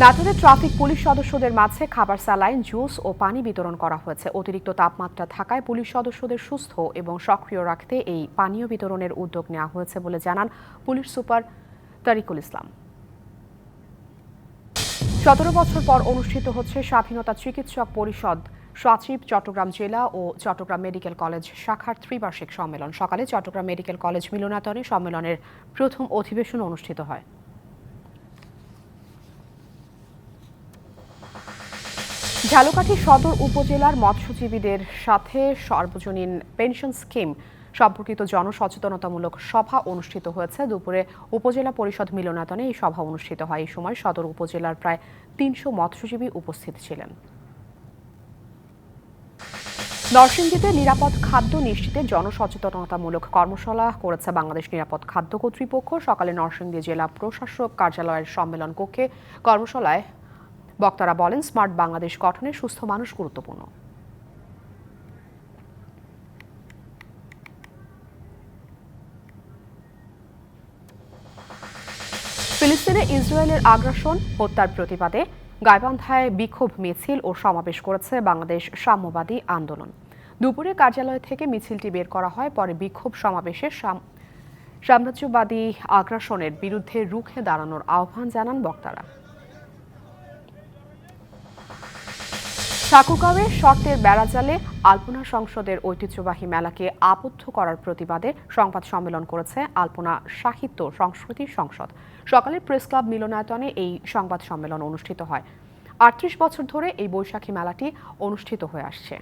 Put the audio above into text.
নাটোরে traffic police সদস্যদের মাঝে খাবার স্যালাইন, জুস ও পানি বিতরণ করা হয়েছে। অতিরিক্ত তাপমাত্রা থাকায় পুলিশ সদস্যদের সুস্থ এবং সক্রিয় রাখতে এই পানীয় বিতরণের উদ্যোগ নেওয়া হয়েছে বলে জানান পুলিশ সুপার তারিকুল ইসলাম। সতেরো বছর পর অনুষ্ঠিত হচ্ছে স্বাধীনতা চিকিৎসক পরিষদ। সচিব চট্টগ্রাম জেলা ও চট্টগ্রাম মেডিকেল কলেজ শাখার ত্রিবার্ষিক সম্মেলন। সকালে চট্টগ্রাম মেডিকেল কলেজ মিলনায়তনে সম্মেলনের প্রথম অধিবেশন অনুষ্ঠিত হয়। ঝালকাঠি সদর উপজেলার মৎস্যজীবীদের সাথে সর্বজনীন পেনশন স্কিম সম্পর্কিত জনসচেতনতামূলক সভা অনুষ্ঠিত হয়েছে। দুপুরে উপজেলা পরিষদ মিলনায়তনে এই সভা অনুষ্ঠিত হয়। এই সময় সদর উপজেলার প্রায় তিনশো মৎস্যজীবী উপস্থিত ছিলেন। নরসিংদীতে নিরাপদ খাদ্য নিশ্চিতে জনসচেতনতামূলক কর্মশালা করেছে বাংলাদেশ নিরাপদ খাদ্য কর্তৃপক্ষ। সকালে নরসিংদী জেলা প্রশাসক কার্যালয়ের সম্মেলন কক্ষে কর্মশালায় বক্তারা বলেন, স্মার্ট বাংলাদেশ গঠনে সুস্থ মানুষ গুরুত্বপূর্ণ। ফিলিস্তিনে ইসরায়েলের আগ্রাসন, হত্যার প্রতিবাদে গাইবান্ধায় বিক্ষোভ মিছিল ও সমাবেশ করেছে বাংলাদেশ সাম্যবাদী আন্দোলন। দুপুরে কার্যালয় থেকে মিছিলটি বের করা হয়, পরে বিক্ষোভ সমাবেশে সাম- সাম্রাজ্যবাদী আগ্রাসনের বিরুদ্ধে রুখে দাঁড়ানোর আহ্বান জানান বক্তারা। ঠাকুরগাঁওয়ে শর্তের বেড়াজালে আলপনা সংসদের ঐতিহ্যবাহী মেলাকে আবদ্ধ করার প্রতিবাদে সংবাদ সম্মেলন করেছে আলপনা সাহিত্য সংস্কৃতি সংসদ। সকালে প্রেস ক্লাব মিলনায়তনে এই সংবাদ সম্মেলন অনুষ্ঠিত হয়। আটত্রিশ বছর ধরে এই বৈশাখী মেলাটি অনুষ্ঠিত হয়ে আসছে।